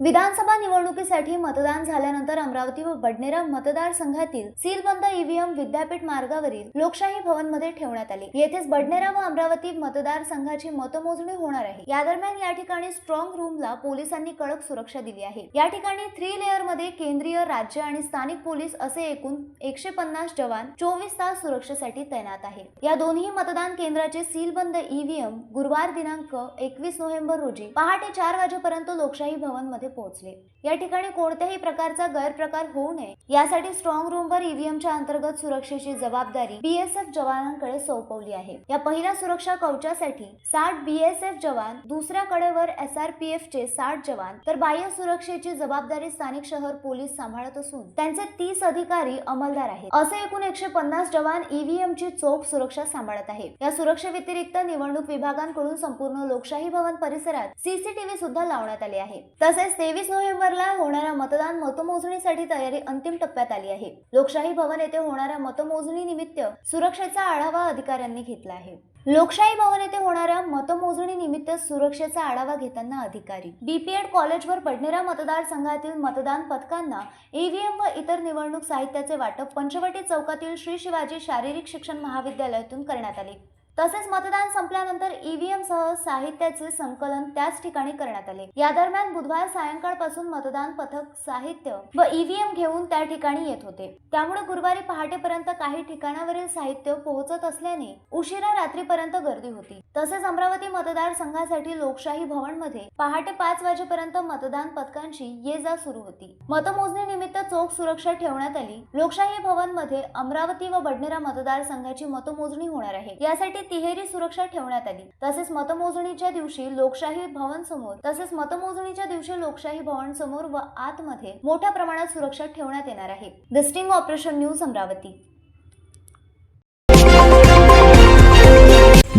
विधानसभा निवडणुकीसाठी मतदान झाल्यानंतर अमरावती व बडनेरा मतदारसंघातील सीलबंद ईव्हीएम विद्यापीठ मार्गावरील लोकशाही भवनमध्ये ठेवण्यात आले. येथेच बडनेरा व अमरावती मतदारसंघाची मतमोजणी होणार आहे. या दरम्यान या ठिकाणी स्ट्रॉंग रूमला पोलिसांनी कडक सुरक्षा दिली आहे. या ठिकाणी थ्री लेअरमध्ये केंद्रीय राज्य आणि स्थानिक पोलीस असे एकूण एकशे पन्नास जवान चोवीस तास सुरक्षेसाठी तैनात आहे या दोन्ही मतदान केंद्राचे सीलबंद ईव्हीएम गुरुवार दिनांक एकवीस नोव्हेंबर रोजी पहाटे चार वाजेपर्यंत लोकशाही भवनमध्ये पोहोचले. या ठिकाणी कोणत्याही प्रकारचा गैरप्रकार होऊ नये यासाठी स्ट्रॉंग रूमवर ईव्हीएमच्या अंतर्गत सुरक्षेची जबाबदारी बीएसएफ जवानांकडे सोपवली आहे. या पहिल्या सुरक्षा कवचासाठी साठ बीएसएफ जवान दुसऱ्या कडेवर एसआरपीएफ चे साठ जवान तर बाह्य सुरक्षेची जबाबदारी स्थानिक शहर पोलीस सांभाळत असून त्यांचे तीस अधिकारी अंमलदार आहेत. असे एकूण एकशे पन्नास जवान ईव्हीएम ची चोख सुरक्षा सांभाळत आहे या सुरक्षेव्यतिरिक्त निवडणूक विभागांकडून संपूर्ण लोकशाही भवन परिसरात सीसीटीव्ही सुद्धा लावण्यात आले आहे. तसेच तेवीस नोव्हेंबरला होणाऱ्या मतदान मतमोजणीसाठी तयारी अंतिम टप्प्यात आली आहे. लोकशाही भवन येथे होणाऱ्या मतमोजणी निमित्त सुरक्षेचा आढावा अधिकाऱ्यांनी घेतला आहे. लोकशाही भवन येथे होणाऱ्या मतमोजणी निमित्त सुरक्षेचा आढावा घेताना अधिकारी बीपीएड कॉलेजवर पडणेऱ्या मतदारसंघातील मतदान पथकांना ईव्हीएम व इतर निवडणूक साहित्याचे वाटप पंचवटी चौकातील श्री शिवाजी शारीरिक शिक्षण महाविद्यालयातून करण्यात आले. तसेच मतदान संपल्यानंतर ईव्हीएम सह साहित्याचे संकलन त्याच ठिकाणी करण्यात आले. या दरम्यान बुधवार सायंकाळपासून मतदान पथक साहित्य व ईव्हीएम घेऊन त्या ठिकाणी येत होते. त्यामुळे गुरुवारी पहाटेपर्यंत काही ठिकाणावरील साहित्य पोहोचत असल्याने उशिरा रात्रीपर्यंत गर्दी होती. तसेच अमरावती मतदारसंघासाठी लोकशाही भवनमध्ये पहाटे पाच वाजेपर्यंत मतदान पथकांची ये जा सुरू होती. मतमोजणी निमित्त चोख सुरक्षा ठेवण्यात आली. लोकशाही भवनमध्ये अमरावती व बडनेरा मतदारसंघाची मतमोजणी होणार आहे. यासाठी तिहेरी सुरक्षा ठेवण्यात आली. तसेच मतमोजणीच्या दिवशी लोकशाही भवन समोर तसेच मतमोजणीच्या दिवशी लोकशाही भवन समोर व आतमध्ये मोठ्या प्रमाणात सुरक्षा ठेवण्यात येणार आहे. The sting operation news Amravati.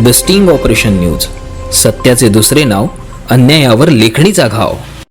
The sting operation news सत्याचे दुसरे नाव अन्यायावर लेखणीचा घाव